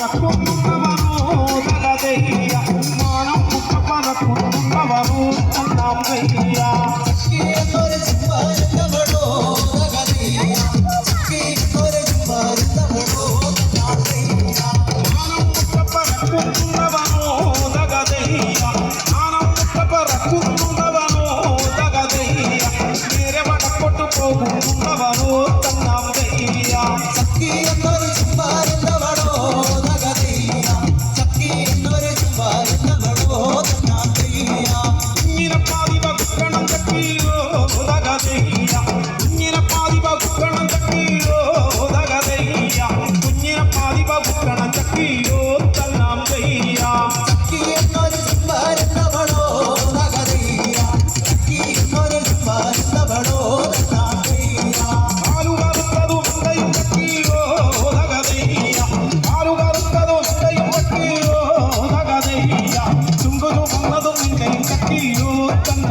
పరకున్నవను దగదయ్య మానం పుట్ట పరకున్నవను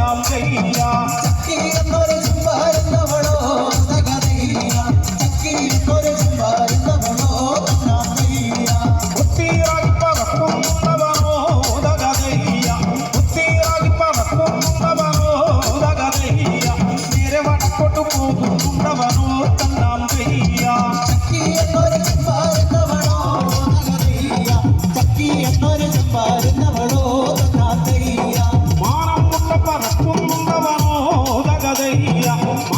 రామయ్యా. చక్కి అందరు చుంబారిందవడో తగదయ్యా చక్కి అందరు చుంబారిందవడో రామయ్యా ఉత్తి రాగిప వక్కున్నవనో తగదయ్యా ఉత్తి రాగిప వక్కున్నవనో తగదయ్యా నేరే వడ కొట్టుకు María.